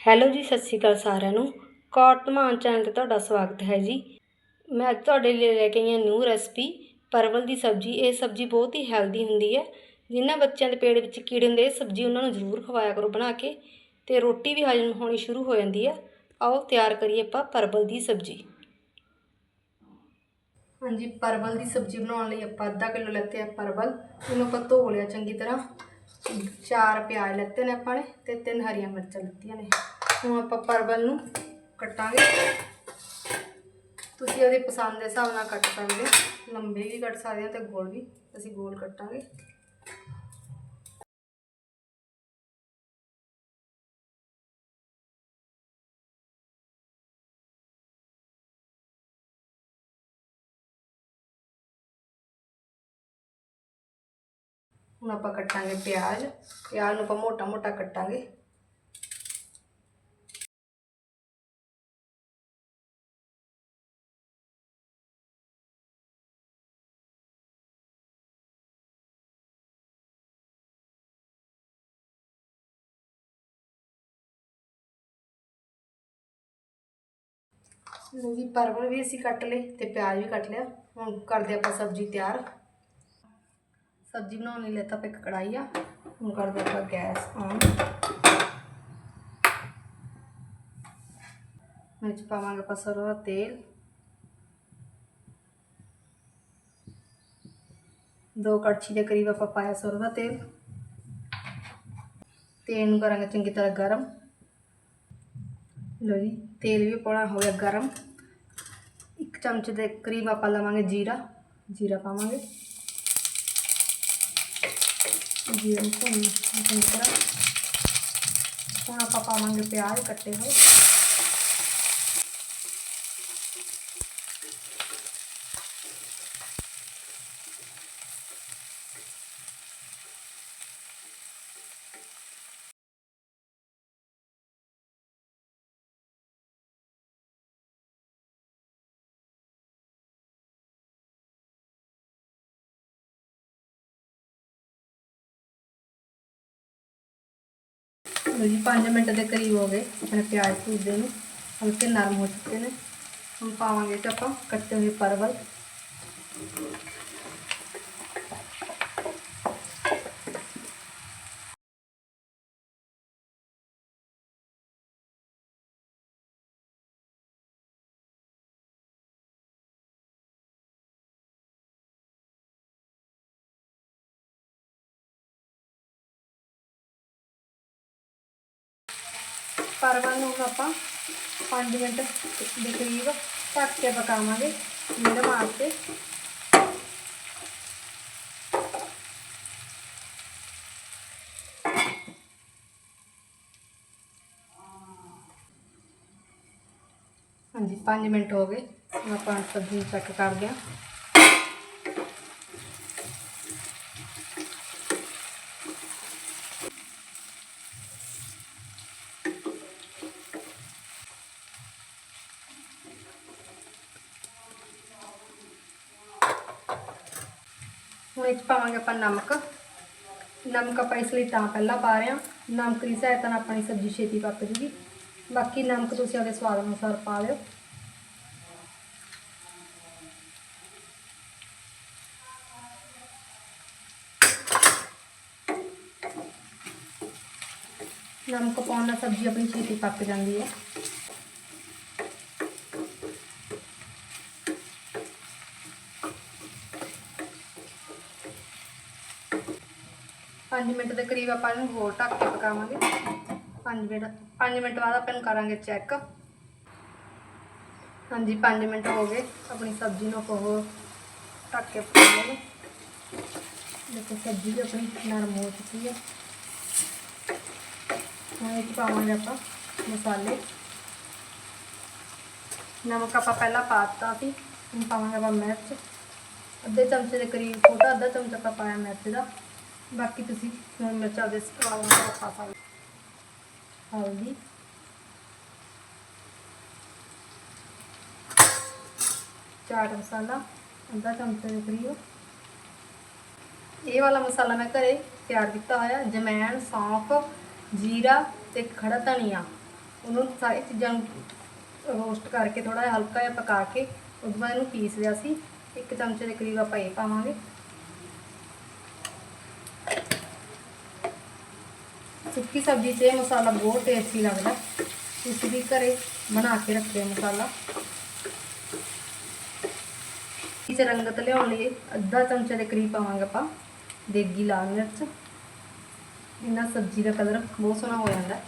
Hello ਜੀ, ਸਤਿ ਸ਼੍ਰੀ ਅਕਾਲ ਸਾਰਿਆਂ ਨੂੰ। ਕੌਟ ਧਮਾਨ ਚੈਨਲ ਤੇ ਤੁਹਾਡਾ ਸਵਾਗਤ ਹੈ ਜੀ। ਮੈਂ ਅੱਜ ਤੁਹਾਡੇ ਲਈ ਲੈ ਕੇ ਆਈ ਹਾਂ ਨਿਊ ਰੈਸਪੀ ਪਰਵਲ ਦੀ ਸਬਜ਼ੀ। ਇਹ ਸਬਜ਼ੀ ਬਹੁਤ ਹੀ ਹੈਲਦੀ ਹੁੰਦੀ ਹੈ। ਜਿਨ੍ਹਾਂ ਬੱਚਿਆਂ ਦੇ ਪੇਟ ਵਿੱਚ ਕੀੜੇ ਹੁੰਦੇ, ਇਹ ਸਬਜ਼ੀ ਉਹਨਾਂ ਨੂੰ ਜ਼ਰੂਰ ਖਵਾਇਆ ਕਰੋ ਬਣਾ ਕੇ। ਤੇ ਰੋਟੀ ਵੀ ਹਜਮ ਹੋਣੀ ਸ਼ੁਰੂ ਹੋ ਜਾਂਦੀ ਹੈ। ਆਓ, ਤਿਆਰ ਕਰੀਏ ਆਪਾਂ ਪਰਵਲ ਦੀ ਸਬਜ਼ੀ। ਹਾਂਜੀ, ਪਰਵਲ ਦੀ ਸਬਜ਼ੀ ਬਣਾਉਣ ਲਈ ਆਪਾਂ ਅੱਧਾ ਕਿਲੋ ਲੈਤੇ ਆ ਪਰਵਲ। ਇਹਨੂੰ ਆਪਾਂ ਧੋ ਲਿਆ ਚੰਗੀ ਤਰ੍ਹਾਂ। ਚਾਰ ਪਿਆਜ਼ ਲੈਤੇ ਨੇ ਆਪਾਂ ਨੇ ਤੇ ਤਿੰਨ ਹਰੀਆਂ ਮਿਰਚਾਂ ਲਿੱਤੀਆਂ ਨੇ। ਹੁਣ ਆਪਾਂ ਪਰਵਲ ਨੂੰ ਕੱਟਾਂਗੇ। ਤੁਸੀਂ ਉਹਦੀ ਪਸੰਦ ਦੇ ਹਿਸਾਬ ਨਾਲ ਕੱਟ ਸਕਦੇ ਹੋ। ਲੰਬੇ ਵੀ ਕੱਟ ਸਕਦੇ ਹੋ ਤੇ ਗੋਲ ਵੀ। ਅਸੀਂ ਗੋਲ ਕੱਟਾਂਗੇ। ਹੁਣ ਆਪਾਂ ਕੱਟਾਂਗੇ ਪਿਆਜ਼। ਪਿਆਜ਼ ਨੂੰ ਆਪਾਂ ਮੋਟਾ ਮੋਟਾ ਕੱਟਾਂਗੇ। ਲਓ ਜੀ, ਪਰਵਲ ਵੀ ਅਸੀਂ ਕੱਟ ਲਏ ਤੇ ਪਿਆਜ਼ ਵੀ ਕੱਟ ਲਿਆ। ਹੁਣ ਕਰਦੇ ਆਪਾਂ ਸਬਜ਼ੀ ਤਿਆਰ। ਸਬਜ਼ੀ ਬਣਾਉਣ ਲਈ ਲੈਤਾ ਆਪਾਂ ਇੱਕ ਕੜਾਈ ਆ। ਹੁਣ ਕਰਦੇ ਆਪਾਂ ਗੈਸ ਔਨ। ਵਿੱਚ ਪਾਵਾਂਗੇ ਆਪਾਂ ਸਰੋਂ ਦਾ ਤੇਲ। ਦੋ ਕੜਛੀ ਦੇ ਕਰੀਬ ਆਪਾਂ ਪਾਇਆ ਸਰੋਂ ਦਾ ਤੇਲ। ਤੇਲ ਨੂੰ ਕਰਾਂਗੇ ਚੰਗੀ ਤਰ੍ਹਾਂ ਗਰਮ। ਲਓ ਜੀ, ਤੇਲ ਵੀ ਪਾਉਣਾ ਹੋ ਗਿਆ ਗਰਮ। ਇੱਕ ਚਮਚ ਦੇ ਕਰੀਬ ਆਪਾਂ ਲਵਾਂਗੇ ਜੀਰਾ। ਜੀਰਾ ਪਾਵਾਂਗੇ। ਜੀਰਾ ਨੂੰ ਭੁੰਨ ਚੰਗੀ ਤਰ੍ਹਾਂ ਹੁਣ ਆਪਾਂ ਪਾਵਾਂਗੇ ਪਿਆਜ਼ ਕੱਟੇ ਹੋਏ। ਲਓ ਜੀ 5 ਮਿੰਟ ਦੇ ਕਰੀਬ ਹੋ ਗਏ ਆਪਣੇ ਪਿਆਜ਼ ਭੁੱਜਦੇ ਨੂੰ, ਹਲਕੇ ਨਰਮ ਹੋ ਚੁੱਕੇ ਨੇ। ਹੁਣ ਪਾਵਾਂਗੇ ਤੇ ਆਪਾਂ ਕੱਟੇ ਹੋਏ ਪਰਵਲ। ਪਰਵਾਂ ਨੂੰ ਆਪਾਂ 5 ਮਿੰਟ ਦੇ ਕਰੀਬ ਢੱਕ ਕੇ ਪਕਾਵਾਂਗੇ ਮੀਡੀਅਮ ਆਂਚ ਤੇ ਹਾਂਜੀ 5 ਮਿੰਟ ਹੋ ਗਏ। ਆਪਾਂ ਸਬਜ਼ੀ ਚੈੱਕ ਕਰਦੇ ਹਾਂ। ਹੁਣ ਪਾਵਾਂਗੇ ਆਪਾਂ ਨਮਕ। ਨਮਕ ਆਪਾਂ ਇਸ ਲਈ ਤਾਂ ਪਹਿਲਾਂ ਪਾ ਰਹੇ ਹਾਂ। ਨਮਕ ਦੀ ਸਹਾਇਤਾ ਨਾਲ ਆਪਣੀ ਸਬਜ਼ੀ ਛੇਤੀ ਪੱਕ ਜੂਗੀ। ਬਾਕੀ ਨਮਕ ਤੁਸੀਂ ਆਪਣੇ ਸਵਾਦ ਅਨੁਸਾਰ ਪਾ ਲਿਓ। ਨਮਕ ਪਾਉਣ ਨਾਲ ਸਬਜ਼ੀ ਆਪਣੀ ਛੇਤੀ ਪੱਕ ਜਾਂਦੀ ਹੈ। ਪੰਜ ਮਿੰਟ ਦੇ ਕਰੀਬ ਆਪਾਂ ਇਹਨੂੰ ਹੋਰ ਢੱਕ ਕੇ ਪਕਾਵਾਂਗੇ। 5 ਮਿੰਟ 5 ਮਿੰਟ ਬਾਅਦ ਆਪਾਂ ਇਹਨੂੰ ਕਰਾਂਗੇ ਚੈੱਕ ਹਾਂਜੀ 5 ਮਿੰਟ ਹੋ ਗਏ। ਆਪਣੀ ਸਬਜ਼ੀ ਨੂੰ ਆਪਾਂ ਹੋਰ ਢੱਕ ਕੇ ਪਕਾਵਾਂਗੇ। ਦੇਖੋ, ਸਬਜ਼ੀ ਵੀ ਆਪਣੀ ਨਰਮ ਹੋ ਚੁੱਕੀ ਹੈ। ਹੁਣ ਇਹ ਪਾਵਾਂਗੇ ਆਪਾਂ ਮਸਾਲੇ। ਨਮਕ ਆਪਾਂ ਪਹਿਲਾਂ ਪਾ ਦਿੱਤਾ ਸੀ, ਹੁਣ ਪਾਵਾਂਗੇ ਆਪਾਂ ਮਿਰਚ। ਅੱਧੇ ਚਮਚੇ ਦੇ ਕਰੀਬ, ਛੋਟਾ ਅੱਧਾ ਚਮਚਾ ਆਪਾਂ ਪਾਇਆ ਮਿਰਚ ਦਾ। ਬਾਕੀ ਤੁਸੀਂ ਹੁਣ ਮਿਰਚਾਂ ਦੇ ਸਵਾਦ ਨਾਲ ਪਾ ਸਕਦੇ ਹਲਦੀ ਚਾਟ ਮਸਾਲਾ, ਅੱਧਾ ਚਮਚਾ ਦੇ ਕਰੀਬ। ਇਹ ਵਾਲਾ ਮਸਾਲਾ ਮੈਂ ਘਰੇ ਤਿਆਰ ਕੀਤਾ ਹੋਇਆ, ਜਮੈਣ, ਸੌਂਫ, ਜੀਰਾ ਤੇ ਖੜਾ ਧਨੀਆ। ਉਹਨੂੰ ਸਾਰੀ ਚੀਜ਼ਾਂ ਨੂੰ ਰੋਸਟ ਕਰਕੇ ਥੋੜਾ ਜਿਹਾ ਹਲਕਾ ਜਿਹਾ ਪਕਾ ਕੇ ਉਸ ਤੋਂ ਬਾਅਦ ਇਹਨੂੰ ਪੀਸ ਲਿਆ ਸੀ। ਇੱਕ ਚਮਚੇ ਦੇ ਕਰੀਬ ਆਪਾਂ ਇਹ ਪਾਵਾਂਗੇ। ਸੁੱਕੀ ਸਬਜ਼ੀ 'ਚ ਇਹ ਮਸਾਲਾ ਬਹੁਤ ਟੇਸਟੀ ਲੱਗਦਾ। ਤੁਸੀਂ ਵੀ ਘਰੇ ਬਣਾ ਕੇ ਰੱਖਿਓ ਮਸਾਲਾ। ਇਸ ਰੰਗਤ ਲਿਆਉਣ ਲਈ ਅੱਧਾ ਚਮਚਾ ਦੇ ਕਰੀਬ ਪਾਵਾਂਗੇ ਆਪਾਂ, ਦੇਗੀ ਲਾਲ ਮਿਰਚ। ਇਹਨਾਂ ਸਬਜ਼ੀ ਦਾ ਕਲਰ ਬਹੁਤ ਸੋਹਣਾ ਹੋ ਜਾਂਦਾ। ਹੈ।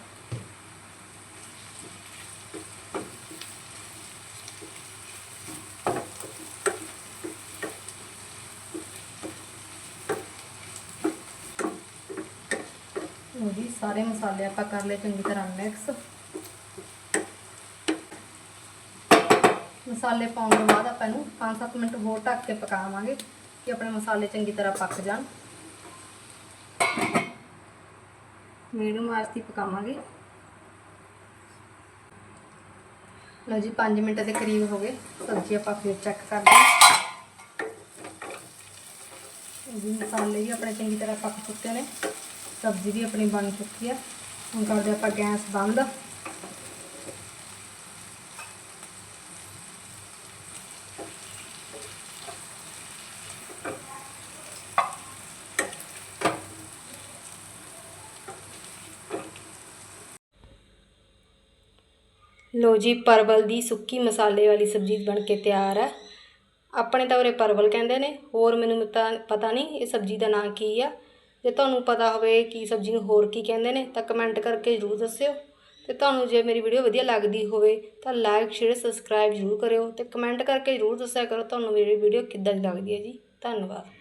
ਲਓ ਜੀ ਸਾਰੇ ਮਸਾਲੇ ਆਪਾਂ ਕਰ ਲਏ ਚੰਗੀ ਤਰ੍ਹਾਂ ਮਿਕਸ ਮਸਾਲੇ ਪਾਉਣ ਤੋਂ ਬਾਅਦ ਆਪਾਂ ਇਹਨੂੰ 5-7 ਮਿੰਟ ਹੋਰ ਢੱਕ ਕੇ ਪਕਾਵਾਂਗੇ ਕਿ ਆਪਣੇ ਮਸਾਲੇ ਚੰਗੀ ਤਰ੍ਹਾਂ ਪੱਕ ਜਾਣ। ਮੀਡੀਅਮ ਆਂਚ ਤੇ ਪਕਾਵਾਂਗੇ। ਲਓ ਜੀ 5 ਮਿੰਟ ਦੇ ਕਰੀਬ ਹੋ ਗਏ। ਸਬਜ਼ੀ ਆਪਾਂ ਫਿਰ ਚੈੱਕ ਕਰਦੇ ਹਾਂ ਜੀ, ਮਸਾਲੇ ਵੀ ਆਪਣੇ ਚੰਗੀ ਤਰ੍ਹਾਂ ਪੱਕ ਚੁੱਕੇ ਨੇ। ਸਬਜ਼ੀ ਵੀ ਆਪਣੀ ਬਣ ਚੁੱਕੀ ਹੈ ਹੁਣ ਕਰਦੇ ਆਪਾਂ ਗੈਸ ਬੰਦ। ਲੋ ਜੀ, ਪਰਵਲ ਦੀ ਸੁੱਕੀ ਮਸਾਲੇ ਵਾਲੀ ਸਬਜ਼ੀ ਬਣ ਕੇ ਤਿਆਰ ਹੈ ਆਪਣੇ ਤਾਂ ਉਰੇ ਪਰਵਲ ਕਹਿੰਦੇ ਨੇ, ਹੋਰ ਮੈਨੂੰ ਤਾਂ ਪਤਾ ਨਹੀਂ ਇਹ ਸਬਜ਼ੀ ਦਾ ਨਾਂ ਕੀ ਆ। ਜੇ ਤੁਹਾਨੂੰ ਪਤਾ ਹੋਵੇ ਕੀ ਸਬਜ਼ੀ ਨੂੰ ਹੋਰ ਕੀ ਕਹਿੰਦੇ ਨੇ, ਤਾਂ ਕਮੈਂਟ ਕਰਕੇ ਜ਼ਰੂਰ ਦੱਸਿਓ। ਤੇ ਤੁਹਾਨੂੰ ਜੇ ਮੇਰੀ ਵੀਡੀਓ ਵਧੀਆ ਲੱਗਦੀ ਹੋਵੇ, ਤਾਂ ਲਾਈਕ ਸ਼ੇਅਰ ਸਬਸਕ੍ਰਾਈਬ ਜ਼ਰੂਰ ਕਰਿਓ ਤੇ ਕਮੈਂਟ ਕਰਕੇ ਜ਼ਰੂਰ ਦੱਸਿਆ ਕਰੋ, ਤੁਹਾਨੂੰ ਮੇਰੀ ਵੀਡੀਓ ਕਿੱਦਾਂ ਦੀ ਲੱਗਦੀ ਹੈ ਜੀ। ਧੰਨਵਾਦ।